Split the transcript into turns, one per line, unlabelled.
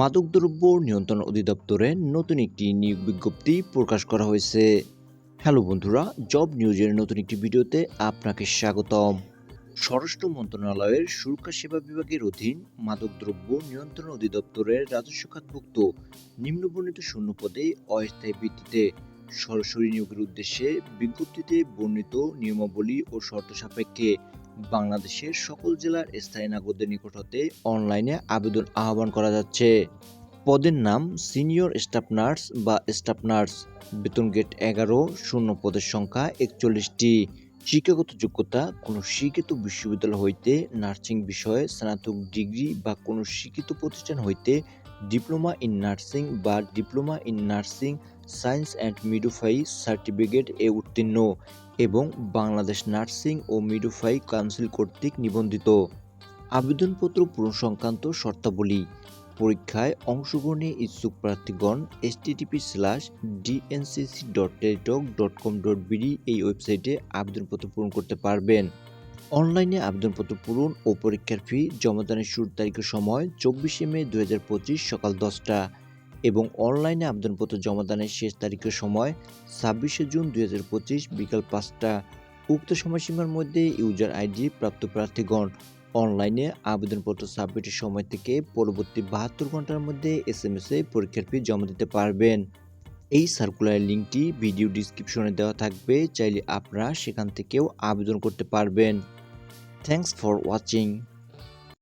মাদকদ্রব্য নিয়ন্ত্রণ অধিদপ্তরের নতুন একটি নিয়োগ বিজ্ঞপ্তি প্রকাশ করা হয়েছে। হ্যালো বন্ধুরা, জব নিউজের নতুন একটি ভিডিওতে আপনাকে স্বাগতম। স্বরাষ্ট্র মন্ত্রণালয়ের সুরক্ষা সেবা বিভাগের অধীন মাদকদ্রব্য নিয়ন্ত্রণ অধিদপ্তরের রাজস্ব খাতভুক্ত নিম্নবর্ণিত শূন্য পদে অস্থায়ী ভিত্তিতে সরাসরি নিয়োগের উদ্দেশ্যে বিজ্ঞপ্তিতে বর্ণিত নিয়মাবলী ও শর্ত সাপেক্ষে বাংলাদেশের সকল জেলার স্থায়ী নাগরিকদের নিকট হতে অনলাইনে আবেদন আহ্বান করা যাচ্ছে। পদের নাম সিনিয়র স্টাফ নার্স বা স্টাফ নার্স। বেতন গেট এগারো, শূন্য পদের সংখ্যা একচল্লিশটি। শিক্ষাগত যোগ্যতা কোনো শিক্ষিত বিশ্ববিদ্যালয় হইতে, নার্সিং বিষয়ে স্নাতক ডিগ্রি বা কোনো শিক্ষিত প্রতিষ্ঠান হইতে, ডিপ্লোমা ইন নার্সিং বা diploma in nursing science and midwifery certificate এ উত্তীর্ণ। এবং বাংলাদেশ নার্সিং ও মিডোফাই কাউন্সিল কর্তৃক নিবন্ধিত। আবেদনপত্র পূরণ সংক্রান্ত শর্তাবলী। পরীক্ষায় অংশগ্রহণে ইচ্ছুক প্রার্থীগণ S STTP slash DNCC dot Teletalk dot com dot BD এই ওয়েবসাইটে আবেদনপত্র পূরণ করতে পারবেন। অনলাইনে আবেদনপত্র পূরণ ও পরীক্ষার ফি জমাদানের শুরুর তারিখের সময় চব্বিশে মে দু হাজার পঁচিশ সকাল দশটা। এবং অনলাইনে আবেদনপত্র জমাদানের শেষ তারিখের সময় ছাব্বিশে জুন দু হাজার পঁচিশ বিকাল পাঁচটা। উক্ত সময়সীমার মধ্যে ইউজার আইডি প্রাপ্ত প্রার্থীগণ অনলাইনে আবেদনপত্র সাবমিটের সময় থেকে পরবর্তী বাহাত্তর ঘণ্টার মধ্যে এস এম এস এ পরীক্ষার ফি জমা দিতে পারবেন। এই সার্কুলার লিঙ্কটি ভিডিও ডিসক্রিপশনে দেওয়া থাকবে, চাইলে আপনারা সেখান থেকেও আবেদন করতে পারবেন। Thanks for watching